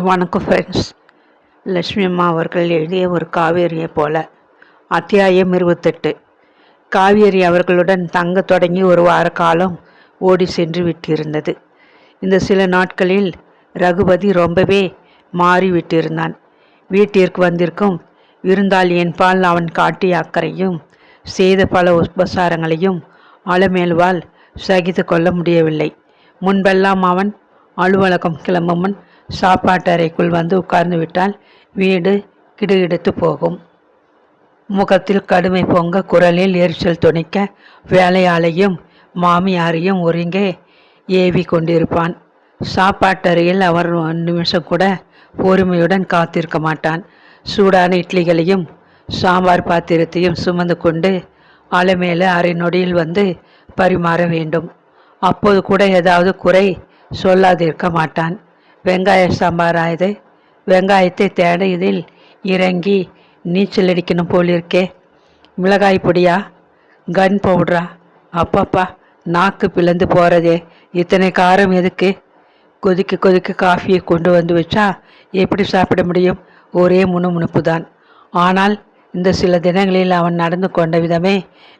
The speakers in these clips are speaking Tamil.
வணக்கம் ஃப்ரெண்ட்ஸ் லட்சுமி அம்மா அவர்கள் எழுதிய ஒரு காவேரியை போல அத்தியாயம் இருபத்தெட்டு. காவேரி அவர்களுடன் தங்க தொடங்கி ஒரு வார காலம் ஓடி சென்று விட்டிருந்தது. இந்த சில நாட்களில் ரகுபதி ரொம்பவே மாறி விட்டிருந்தான் வீட்டிற்கு வந்திருக்கும் விருந்தாள் என்பால் அவன் காட்டிய அக்கறையும் செய்த பல உபசாரங்களையும் அலமேல்வால் சகித்து கொள்ள முடியவில்லை. முன்பெல்லாம் அவன் அலுவலகம் கிளம்பும் சாப்பாட்டறைக்குள் வந்து உட்கார்ந்து விட்டால் வீடு கிடுகிடுத்து போகும். முகத்தில் கடுமை பொங்க குரலில் எரிச்சல் துணிக்க வேலையாளையும் மாமியாரையும் ஒருங்கே ஏவி கொண்டிருப்பான். சாப்பாட்டறையில் அவர் நிமிஷம் கூட பொறுமையுடன் காத்திருக்க மாட்டான். சூடான இட்லிகளையும் சாம்பார் பாத்திரத்தையும் சுமந்து கொண்டு அலைமேல அரை நொடியில் வந்து பரிமாற வேண்டும். அப்போது கூட ஏதாவது குறை சொல்லாதிருக்க மாட்டான். வெங்காய சாம்பார் ஆயுது. வெங்காயத்தை தேட இதில் இறங்கி நீச்சல் அடிக்கணும் போலிருக்கே மிளகாய் பொடியா? கன் பவுடரா? அப்பப்பா நாக்கு பிளந்து போகிறதே இத்தனை காரம் எதுக்கு? கொதிக்க கொதிக்க காஃபியை கொண்டு வந்து வச்சா எப்படி சாப்பிட முடியும்? ஒரே முணுமுணுப்பு தான் ஆனால் இந்த சில தினங்களில் அவன் நடந்து கொண்ட விதமே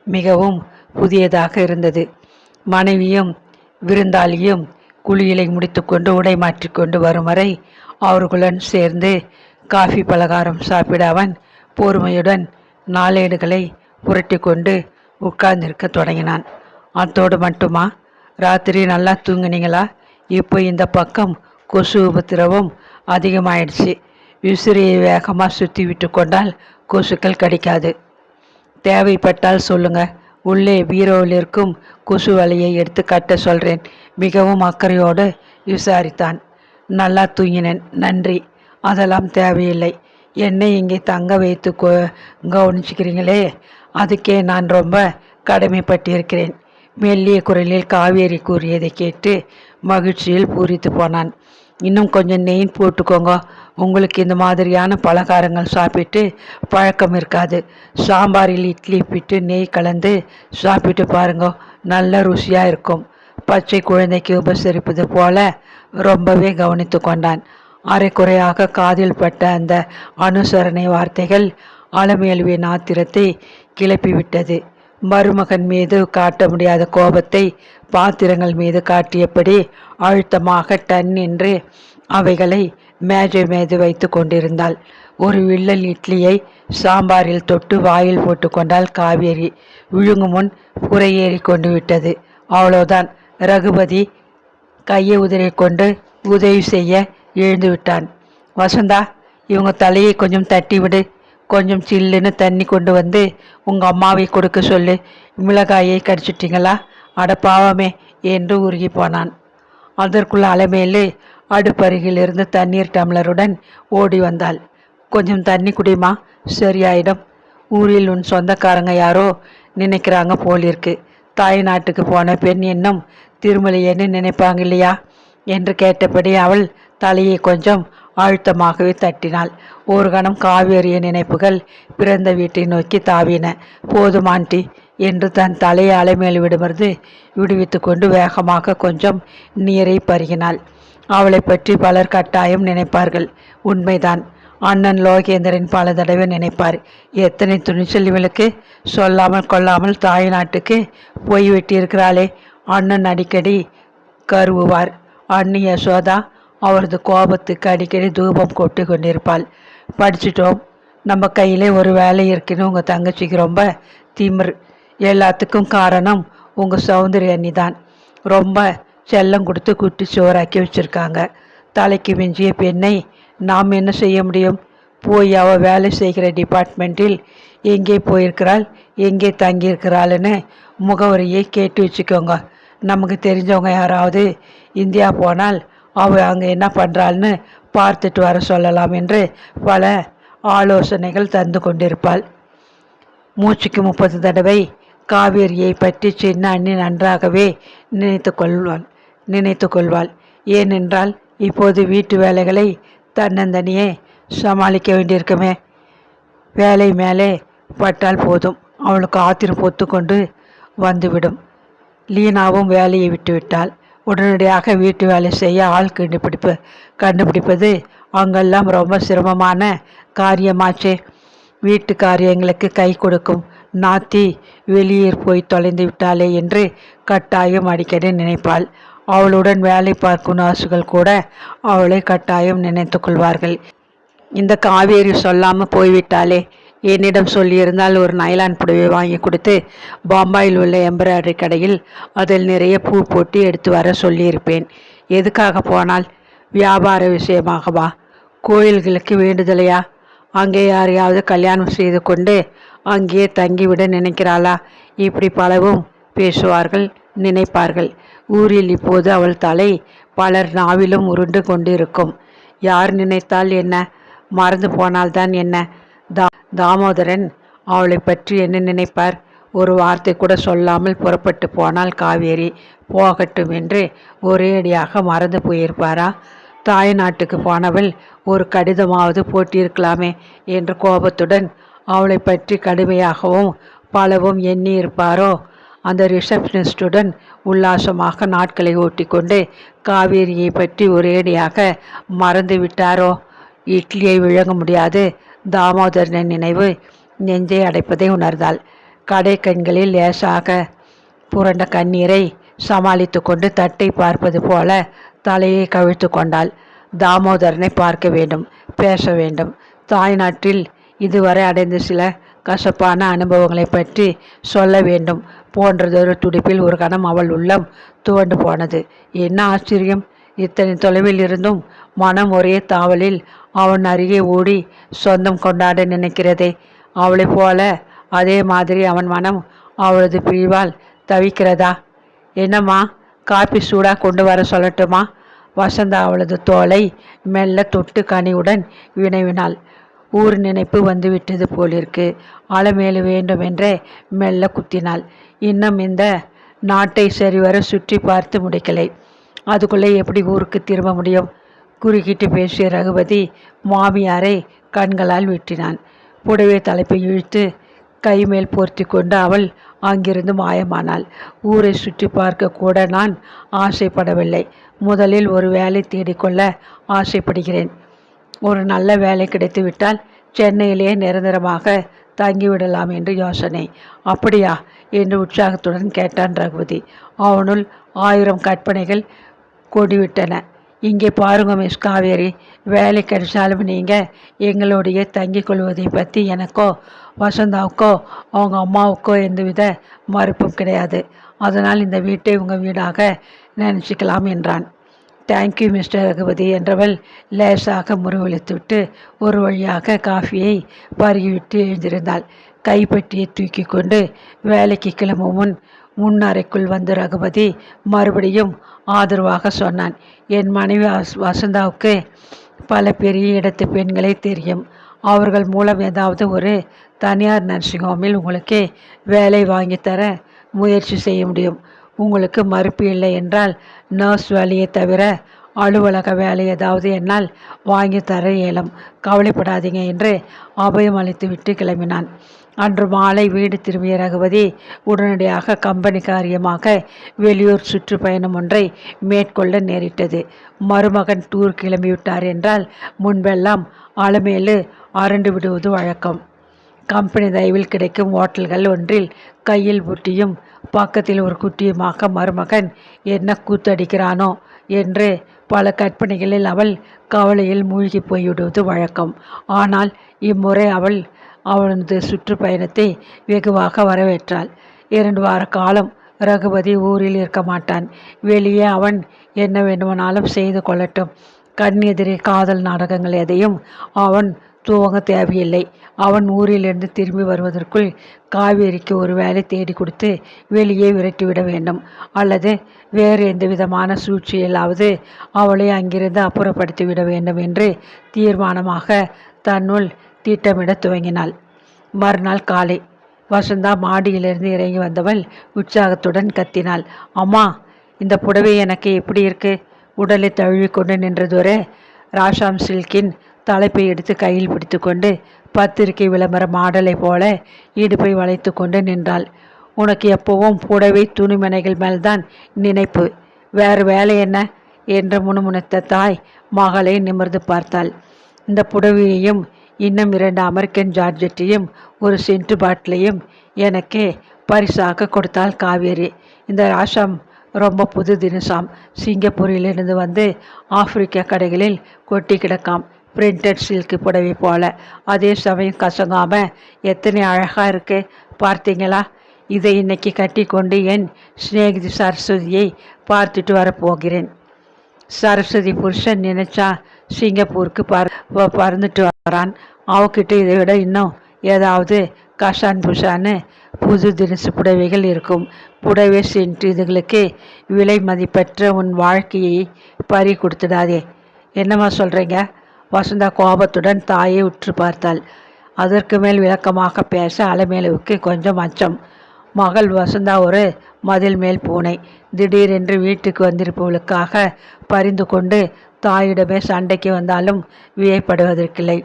மிகவும் புதியதாக இருந்தது. மனைவியும் விருந்தாளியும் குளியலை முடித்துக்கொண்டு உடை மாற்றிக்கொண்டு வரும் வரை அவர்களுடன் சேர்ந்து காஃபி பலகாரம் சாப்பிட அவன் பொறுமையுடன் நாளேடுகளை புரட்டி கொண்டு உட்கார்ந்திருக்க தொடங்கினான். அத்தோடு மட்டுமா? ராத்திரி நல்லா தூங்குனீங்களா? இப்போ இந்த பக்கம் கொசு உபத்திரவம் அதிகமாயிடுச்சு. விசிறியை வேகமாக சுற்றி விட்டு கொண்டால் கொசுக்கள் கடிக்காது. தேவைப்பட்டால் சொல்லுங்கள் உள்ளே பீரோவில் இருக்கும் கொசு வலையை எடுத்து கட்ட சொல்கிறேன் மிகவும் அக்கறையோடு விசாரித்தான். நல்லா தூங்கினேன். நன்றி. அதெல்லாம் தேவையில்லை. என்னை இங்கே தங்க வைத்து கவனிச்சுக்கிறீங்களே? அதுக்கே நான் ரொம்ப கடமைப்பட்டிருக்கிறேன். மெல்லிய குரலில் காவேரி கூறியதை கேட்டு மகிழ்ச்சியில் பூரித்து போனான். இன்னும் கொஞ்சம் நெய் போட்டுக்கோங்க. உங்களுக்கு இந்த மாதிரியான பலகாரங்கள் சாப்பிட்டு பழக்கம் இருக்காது. சாம்பாரில் இட்லி பிட்டு நெய் கலந்து சாப்பிட்டு பாருங்க நல்ல ருசியாக இருக்கும். பச்சை குழந்தைக்கு உபசரிப்பது போல ரொம்பவே கவனித்து கொண்டான். அரைக்குறையாக காதில் பட்ட அந்த அனுசரணை வார்த்தைகள் அலமேலுவின் ஆத்திரத்தை கிளப்பிவிட்டது. மருமகன் மீது காட்ட முடியாத கோபத்தை பாத்திரங்கள் மீது காட்டியபடி அழுத்தமாக டன் என்று அவைகளை மேஜை மேது வைத்து கொண்டிருந்தாள். ஒரு வில்லல் இட்லியை சாம்பாரில் தொட்டு வாயில் போட்டுக்கொண்டால் காவேரி விழுங்கும் முன் புறையேறி கொண்டு விட்டது. அவ்வளோதான் ரகுபதி கையை உதிரை கொண்டு உதவி செய்ய எழுந்து விட்டான். வசந்தா இவங்க தலையை கொஞ்சம் தட்டி விடு. கொஞ்சம் சில்லுன்னு தண்ணி கொண்டு வந்து உங்கள் அம்மாவை கொடுக்க சொல்லு. மிளகாயை கடிச்சிட்டிங்களா? பாவமே என்று உருகி போனான். அதற்குள்ள அலைமேலு அடுப்பருகிலிருந்து தண்ணீர் டம்ளருடன் ஓடி வந்தாள். கொஞ்சம் தண்ணி குடிமா சரியாயிடும். ஊரில் உன் சொந்தக்காரங்க யாரோ நினைக்கிறாங்க போலிருக்கு. தாய் நாட்டுக்கு போன பெண் இன்னும் திருமலையேன்னு நினைப்பாங்க இல்லையா என்று கேட்டபடி அவள் தலையை கொஞ்சம் அழுத்தமாகவே தட்டினாள். ஒரு கணம் காவேரிய நினைப்புகள் பிறந்த வீட்டை நோக்கி தாவின. போதுமாண்டி என்று தன் தலையை அலைமேல் விடுமருந்து விடுவித்து கொண்டு வேகமாக கொஞ்சம் நீரை பருகினாள். அவளை பற்றி பலர் கட்டாயம் நினைப்பார்கள். உண்மைதான். அண்ணன் லோகேந்திரன் பல தடவை நினைப்பார். எத்தனை துணிச்சல் இவளுக்கு சொல்லாமல் கொள்ளாமல் தாய் நாட்டுக்கு போய் விட்டிருக்கிறாளே. அண்ணன் அடிக்கடி கருவுவார். அண்ணி யசோதா அவரது கோபத்துக்கு அடிக்கடி தூபம் கொட்டி கொண்டிருப்பாள். படிச்சிட்டோம். நம்ம கையிலே ஒரு வேலை இருக்குன்னு உங்கள் தங்கச்சிக்கு ரொம்ப திமிர். எல்லாத்துக்கும் காரணம் உங்கள் சௌந்தரிய அண்ணி தான் ரொம்ப செல்லம் கொடுத்து குட்டி சோறாக்கி வச்சுருக்காங்க. தலைக்கு மிஞ்சிய பெண்ணை நாம் என்ன செய்ய முடியும்? போய் அவள் வேலை செய்கிற டிபார்ட்மெண்ட்டில் எங்கே போயிருக்கிறாள்? எங்கே தங்கியிருக்கிறாள்னு முகவரியை கேட்டு வச்சுக்கோங்க. நமக்கு தெரிஞ்சவங்க யாராவது இந்தியா போனால் அவள் அங்கே என்ன பண்ணுறாள்னு பார்த்துட்டு வர சொல்லலாம் என்று பல ஆலோசனைகள் தந்து கொண்டிருப்பாள். மூச்சுக்கு முப்பது தடவை காவேரியை பற்றி சின்ன அண்ணி நன்றாகவே நினைத்து கொள்வாள். நினைத்து கொள்வாள் ஏனென்றால் இப்போது வீட்டு வேலைகளை தன்னந்தனியே சமாளிக்க வேண்டியிருக்குமே. வேலை மேலே பட்டால் போதும். அவளுக்கு ஆத்திரம் பொத்து கொண்டு வந்துவிடும். லீனாவும் வேலையை விட்டுவிட்டாள். உடனடியாக வீட்டு வேலை செய்ய ஆள் கண்டுபிடிப்பு கண்டுபிடிப்பது அங்கெல்லாம் ரொம்ப சிரமமான காரியமாச்சே. வீட்டு காரியங்களுக்கு கை கொடுக்கும் நாத்தி வெளியே போய் தொலைந்து விட்டாளே என்று கட்டாயம் அடிக்கடி நினைப்பாள். அவளுடன் வேலை பார்க்கும் நர்சுகள் கூட அவளை கட்டாயம் நினைத்து கொள்வார்கள். இந்த காவேரி சொல்லாமல் போய்விட்டாளே. என்னிடம் சொல்லியிருந்தால் ஒரு நைலான் புடவை வாங்கி கொடுத்து பாம்பாயில் உள்ள எம்ப்ராய்டரி கடையில் அதில் நிறைய பூ போட்டு எடுத்து வர சொல்லியிருப்பேன். எதுக்காக போனால்? வியாபார விஷயமாகவா? கோயில்களுக்கு வேண்டுதலையா? அங்கே யாரையாவது கல்யாணம் செய்து கொண்டு அங்கேயே தங்கிவிட நினைக்கிறாளா? இப்படி பலவும் பேசுவார்கள் நினைப்பார்கள். ஊரில் இப்போது அவள் தலை பலர் நாவிலும் உருண்டு கொண்டிருக்கும். யார் நினைத்தால் என்ன? மறந்து போனால்தான் என்ன? தா தாமோதரன் அவளை பற்றி என்ன நினைப்பார்? ஒரு வார்த்தை கூட சொல்லாமல் புறப்பட்டு போனால் காவேரி போகட்டும் என்று ஒரேடியாக மறந்து போயிருப்பாரா? தாய் நாட்டுக்கு போனவள் ஒரு கடிதமாவது போட்டிருக்கலாமே என்ற கோபத்துடன் அவளை பற்றி கடுமையாகவும் பலவும் எண்ணி இருப்பாரோ அந்த ரிசப்ஷனிஸ்டுடன் உல்லாசமாக நாட்களை ஓட்டிக்கொண்டு காவேரியை பற்றி ஒரேடியாக மறந்து விட்டாரோ? இட்லியை விழுங்க முடியாது. தாமோதரனின் நினைவு நெஞ்சை அடைப்பதை உணர்ந்தாள். கடை கண்களில் லேசாக புரண்ட கண்ணீரை சமாளித்து கொண்டு தட்டை பார்ப்பது போல தலையை கவிழ்த்து கொண்டாள். தாமோதரனை பார்க்க வேண்டும் பேச வேண்டும். தாய்நாட்டில் இதுவரை அடைந்த சில கசப்பான அனுபவங்களை பற்றி சொல்ல வேண்டும். போன்றதொரு துடிப்பில் ஒரு கணம் அவள் உள்ளம் துவண்டு போனது. என்ன ஆச்சரியம்? இத்தனை தொலைவில் இருந்தும் மனம் ஒரே தாவலில் அவன் அருகே ஓடி சொந்தம் கொண்டாட நினைக்கிறதே. அவளைப் போல அதே மாதிரி அவன் மனம் அவளது பிரிவால் தவிக்கிறதா? என்னம்மா காப்பி சூடாக கொண்டு வர சொல்லட்டுமா? வசந்தா அவளது தோலை மெல்ல தொட்டு கனியுடன் வினவினாள். ஊர் நினைப்பு வந்துவிட்டது போலிருக்கு. அலமேலு வேண்டுமென்றே மெல்ல குத்தினாள். இன்னும் இந்த நாட்டை சரிவர சுற்றி பார்த்து முடிக்கலை. அதுக்குள்ளே எப்படி ஊருக்கு திரும்ப முடியும்? குறுக்கிட்டு பேசிய ரகுபதி மாமியாரை கண்களால் வெட்டினான். புடவை தலைப்பை இழுத்து கைமேல் போர்த்தி கொண்டு அவள் அங்கிருந்து மாயமானாள். ஊரை சுற்றி பார்க்க கூட நான் ஆசைப்படவில்லை. முதலில் ஒரு வேலை தேடிக்கொள்ள ஆசைப்படுகிறேன். ஒரு நல்ல வேலை கிடைத்துவிட்டால் சென்னையிலேயே நிரந்தரமாக தங்கிவிடலாம் என்று யோசனை. அப்படியா? என்று உற்சாகத்துடன் கேட்டான் ரகுபதி. அவனுள் ஆயிரம் கற்பனைகள் கொடிவிட்டன. இங்கே பாருங்க மிஸ் காவேரி வேலை கிடைச்சாலும் நீங்கள் எங்களுடைய தங்கிக் கொள்வதை பற்றி எனக்கோ வசந்தாவுக்கோ அவங்க அம்மாவுக்கோ எந்தவித மறுப்பும் கிடையாது. அதனால் இந்த வீட்டை உங்கள் வீடாக நினச்சிக்கலாம் என்றான். தேங்க்யூ மிஸ்டர் ரகுபதி என்றவள் லேசாக முருவளித்துவிட்டு ஒரு வழியாக காஃபியை பருகிவிட்டு எழுந்திருந்தாள். கைப்பற்றியை தூக்கி கொண்டு வேலைக்கு கிளம்பும் முன் முன்னறைக்குள் வந்த ரகுபதி மறுபடியும் ஆதரவாக சொன்னான். என் மனைவி வசந்தாவுக்கு பல பெரிய இடத்து பெண்களை தெரியும். அவர்கள் மூலம் ஏதாவது ஒரு தனியார் நர்சிங் ஹோமில் உங்களுக்கு வேலை வாங்கித்தர முயற்சி செய்ய முடியும். உங்களுக்கு மறுப்பு இல்லை என்றால் நர்ஸ் வேலையை தவிர அலுவலக வேலை ஏதாவது என்னால் வாங்கி தர இயலும். கவலைப்படாதீங்க என்று அபயம் அளித்துவிட்டு கிளம்பினான். அன்று மாலை வீடு திரும்பிய ரகுபதி உடனடியாக கம்பெனி காரியமாக வெளியூர் சுற்றுப்பயணம் ஒன்றை மேற்கொள்ள நேரிட்டது. மருமகன் டூர் கிளம்பிவிட்டார் என்றால் முன்பெல்லாம் அலமேலு அரண்டு விடுவது வழக்கம். கம்பெனி தயவில் கிடைக்கும் ஓட்டல்கள் ஒன்றில் கையில் புட்டியும் பக்கத்தில் ஒரு குட்டியுமாக மருமகன் என்ன கூத்தடிக்கிறானோ என்று பல கற்பனைகளில் அவள் கவலையில் மூழ்கி போய்விடுவது வழக்கம். ஆனால் இம்முறை அவள் அவனது சுற்றுப்பயணத்தை வெகுவாக வரவேற்றாள். இரண்டு வார காலம் ரகுபதி ஊரில் இருக்க மாட்டான். வெளியே அவன் என்ன வேண்டுமானாலும் செய்து கொள்ளட்டும். கண் எதிரே காதல் நாடகங்கள் எதையும் அவன் துவங்க தேவையில்லை. அவன் ஊரிலிருந்து திரும்பி வருவதற்குள் காவேரிக்கு ஒரு வேலை தேடி கொடுத்து வெளியே விரட்டிவிட வேண்டும். அல்லது வேறு எந்த விதமான சூழ்ச்சியிலாவது அவளை அங்கிருந்து அப்புறப்படுத்தி விட வேண்டும் என்று தீர்மானமாக தன்னுள் திட்டமிட துவங்கினாள். மறுநாள் காலை வசந்தா மாடியிலிருந்து இறங்கி வந்தவள் உற்சாகத்துடன் கத்தினாள். அம்மா இந்த புடவை எனக்கு எப்படி இருக்கு? உடலை தழுவிக்கொண்டு நின்றதொரு ராஷாம் சில்கின் தலைப்பை எடுத்து கையில் பிடித்துக்கொண்டு பத்திரிகை விளம்பர மாடலை போல இடுப்பை வளைத்து கொண்டு நின்றாள். உனக்கு எப்பவும் புடவை துணிமனைகள் மேல்தான் நினைப்பு. வேறு வேலை என்ன? என்று முணுமுணுத்த தாய் மகளை நிமிர்ந்து பார்த்தாள். இந்த புடவையையும் இன்னும் இரண்டு அமெரிக்கன் ஜார்ஜெட்டையும் ஒரு சென்ட் பாட்டிலையும் எனக்கே பரிசாக கொடுத்தாள் காவேரி. இந்த ராஷம் ரொம்ப புது தினசாம். சிங்கப்பூரிலிருந்து வந்து ஆப்பிரிக்க கடைகளில் கொட்டி கிடக்காம். பிரிண்டட் சில்க்கு புடவை போல. அதே சமயம் கசங்காம எத்தனை அழகாக இருக்கு பார்த்தீங்களா? இதை இன்னைக்கு கட்டி கொண்டு என் சிநேகிதி சரஸ்வதியை பார்த்துட்டு வரப்போகிறேன். சரஸ்வதி புருஷன் நினைச்சா சிங்கப்பூருக்கு பற ப- பறந்துட்டு வரான். அவகிட்ட இதை விட இன்னும் ஏதாவது கஷான் புஷான்னு புது தினசு புடவைகள் இருக்கும். புடவை சென்று இதுகளுக்கு விலை மதிப்பற்ற உன் வாழ்க்கையை பறி கொடுத்துடாதே என்னம்மா சொல்கிறீங்க வசந்தா கோபத்துடன் தாயை உற்று பார்த்தாள். அதற்கு மேல் விளக்கமாக பேச அலமேலுவுக்கு கொஞ்சம் அச்சம். மகள் வசந்தா ஒரு மதில் மேல் பூனை. திடீரென்று வீட்டுக்கு வந்திருப்பவளுக்காக பரிந்து கொண்டு தாயிடமே சண்டைக்கு வந்தாலும் வியப்படுவதற்கில்லை.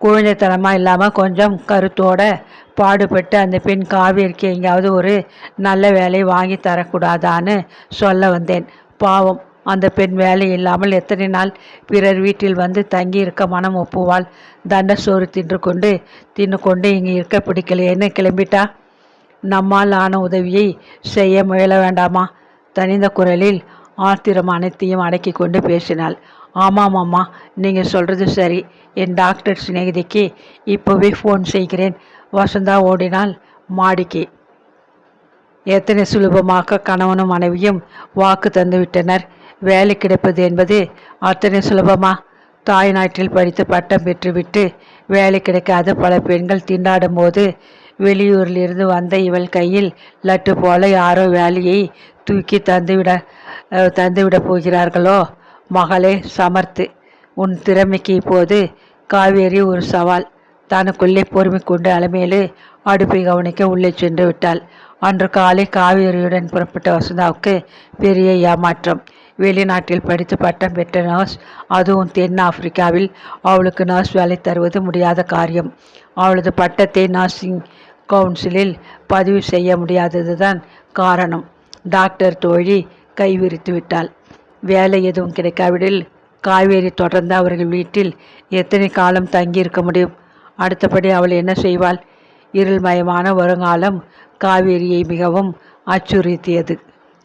குழந்தைத்தனமாக இல்லாமல் கொஞ்சம் கருத்தோட பாடுபட்டு அந்த பெண் காவிரிக்கு எங்கேயாவது ஒரு நல்ல வேலை வாங்கி தரக்கூடாதான்னு சொல்ல வந்தேன். பாவம். அந்த பெண் வேலை இல்லாமல் எத்தனை நாள் பிறர் வீட்டில் வந்து தங்கி இருக்க மனம் ஒப்புவாள்? தண்ட சோறு தின்று கொண்டு தின்னு கொண்டு இங்கே இருக்க பிடிக்கலையேன்னு கிளம்பிட்டா? நம்மால் ஆன உதவியை செய்ய முயல வேண்டாமா? தனிந்த குரலில் ஆத்திரம் அனைத்தையும் அடக்கி கொண்டு பேசினாள். ஆமாம் அம்மா நீங்கள் சொல்கிறது சரி. என் டாக்டர் சிநேகிதிக்கு இப்போவே ஃபோன் செய்கிறேன். வசந்தா ஓடினால் மாடிக்கு. எத்தனை சுலபமாக கணவனும் மனைவியும் வாக்கு தந்துவிட்டனர். வேலை கிடைப்பது என்பது அத்தனை சுலபமா. தாய் நாட்டில் படித்து பட்டம் பெற்றுவிட்டு வேலை கிடைக்காத பல பெண்கள் திண்டாடும் போது வெளியூரிலிருந்து வந்த இவள் கையில் லட்டு போல யாரோ வேலையை தூக்கி தந்துவிட தந்துவிடப் தந்துவிட போகிறார்களோ? மகளே சமர்த்து. உன் திறமைக்கு இப்போது காவேரி ஒரு சவால். தனக்குள்ளே பொறுமை கொண்டு அலமேலு அடுப்பை கவனிக்க உள்ளே சென்று விட்டாள். அன்று காலை காவேரியுடன் புறப்பட்ட வசந்தாவுக்கு பெரிய ஏமாற்றம். வெளிநாட்டில் படித்து பட்டம் பெற்ற நர்ஸ் அதுவும் தென் ஆப்பிரிக்காவில் அவளுக்கு நர்ஸ் வேலை தருவது முடியாத காரியம். அவளது பட்டத்தை நர்சிங் கவுன்சிலில் பதிவு செய்ய முடியாததுதான் காரணம். டாக்டர் தோழி கைவிரித்து விட்டாள். வேலை எதுவும் கிடைக்காவிடில் காவேரி தொடர்ந்து அவர்கள் வீட்டில் எத்தனை காலம் தங்கியிருக்க முடியும்? அடுத்தபடி அவள் என்ன செய்வாள்? இருள்மயமான வருங்காலம் காவேரியை மிகவும் அச்சுறுத்தியது.